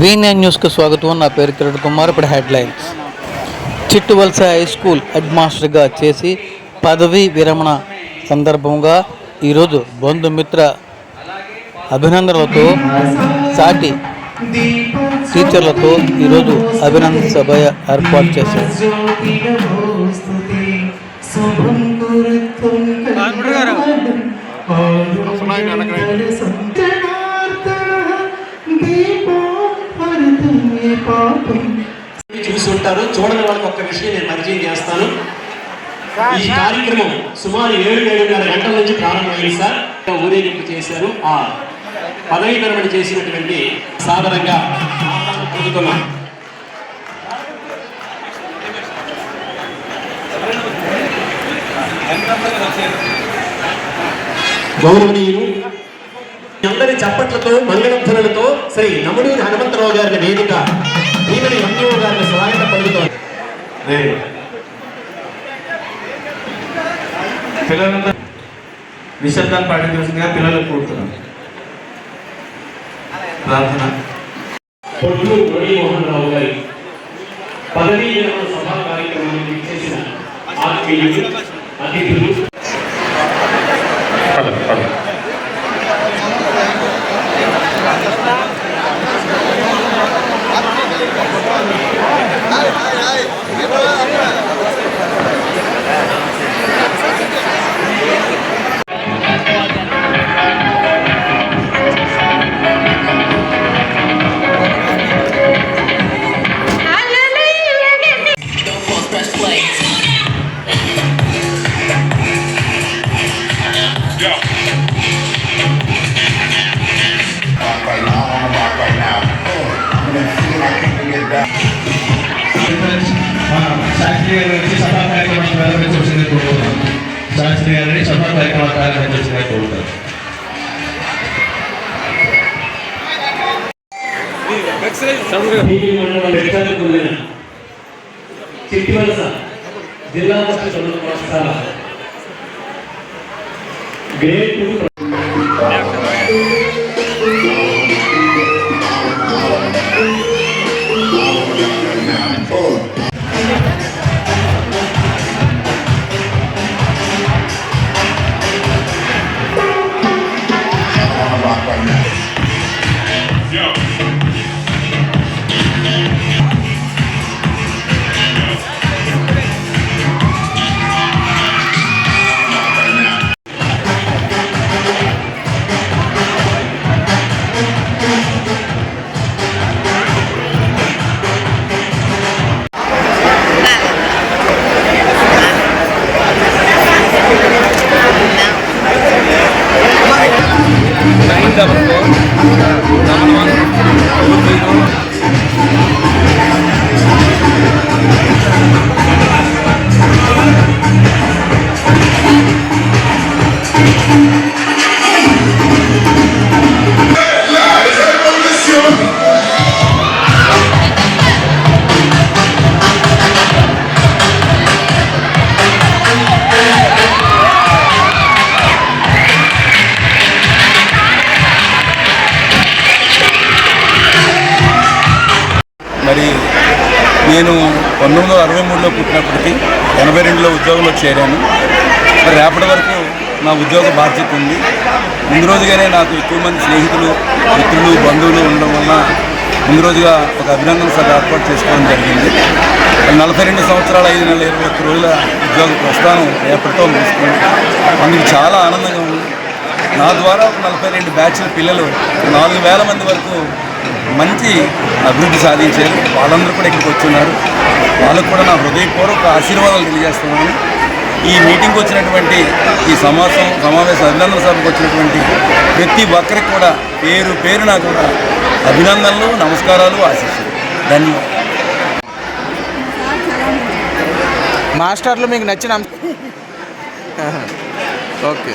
వి న్యూస్కు న్యూస్కి స్వాగతం. నా పేరు కిరణ్ కుమార్. ఇప్పుడు headlines. Chittuvalasa high school head మాస్టర్గా చేసి పదవీ విరమణ సందర్భంగా ఈరోజు బంధుమిత్ర అభినందనలతో సాటి టీచర్లతో ఈరోజు అభినందన సభ ఏర్పాటు చేశారు. చూసి ఉంటారు చూడని వాళ్ళకి ఒక్క విషయం నేను పరిచయం చేస్తాను. ఈ కార్యక్రమం సుమారు ఏడు ఏడున్నర గంటల నుంచి ప్రారంభమైంది సార్. ఊరేగింపు చేశారు. ఆ పదవీ విరమణ చేసినటువంటి సాధారణంగా పొందుతున్నాం గౌరవనీయులు అందరి చప్పట్లతో మంగళధ్వనులతో శ్రీ నముడూరి హనుమంతరావు గారి వేదిక ఈమెని ఎంఓ గారిని స్వాగతం పలుకుతోంది. పిల్లలందరూ నిశ్శబ్దాన్ని పాటించవలసిందిగా పిల్లలకు కూర్చున్నాను ప్రార్థన. పొట్లు మురళీమోహన్ రావు గారి పదవీ విరమణ సభా కార్యక్రమానికి చేసిన ఆత్మీయులు అతిథులు శాస్త్రి గారి నుంచి సభా కార్యక్రమం ప్రారంభించవలసింది కోరుతున్నాం శాస్త్రి గారిని సభా కార్యక్రమం ప్రారంభించవలసిందిగా కోరుతాం చిట్టివలస జిల్లా పరిషత్ ఉన్నత పాఠశాల మరి నేను పంతొమ్మిది వందల అరవై మూడులో పుట్టినప్పటికీ ఎనభై రెండులో ఉద్యోగంలో చేరాను. మరి రేపటి వరకు నా ఉద్యోగ బాధ్యత ఉంది. ముందు రోజుగానే నాకు ఎక్కువ మంది స్నేహితులు మిత్రులు బంధువులు ఉండడం వలన ముందు రోజుగా ఒక అభినందన సభ ఏర్పాటు చేసుకోవడం జరిగింది. నలభై రెండు సంవత్సరాల ఐదు నెలల ఇరవై ఒక్క రోజుల ఉద్యోగ ప్రస్థానం రేపటితో ముగుస్తుంది. అందుకు చాలా ఆనందంగా ఉంది. నా ద్వారా ఒక నలభై రెండు బ్యాచ్ల పిల్లలు నాలుగు వేల మంది వరకు మంచి అభివృద్ధి సాధించారు. వాళ్ళందరూ కూడా ఇక్కడికి వచ్చున్నారు. వాళ్ళకు కూడా నా హృదయపూర్వక ఆశీర్వాదాలు తెలియజేస్తున్నాను. ఈ మీటింగ్కి వచ్చినటువంటి ఈ సమావేశం సమావేశ అభినందన సభకు వచ్చినటువంటి ప్రతి ఒక్కరికి కూడా పేరు పేరున కూడా అభినందనలు నమస్కారాలు ఆశిస్తాను ధన్యవాదాలు. మాస్టర్లు మీకు నచ్చిన ఓకే.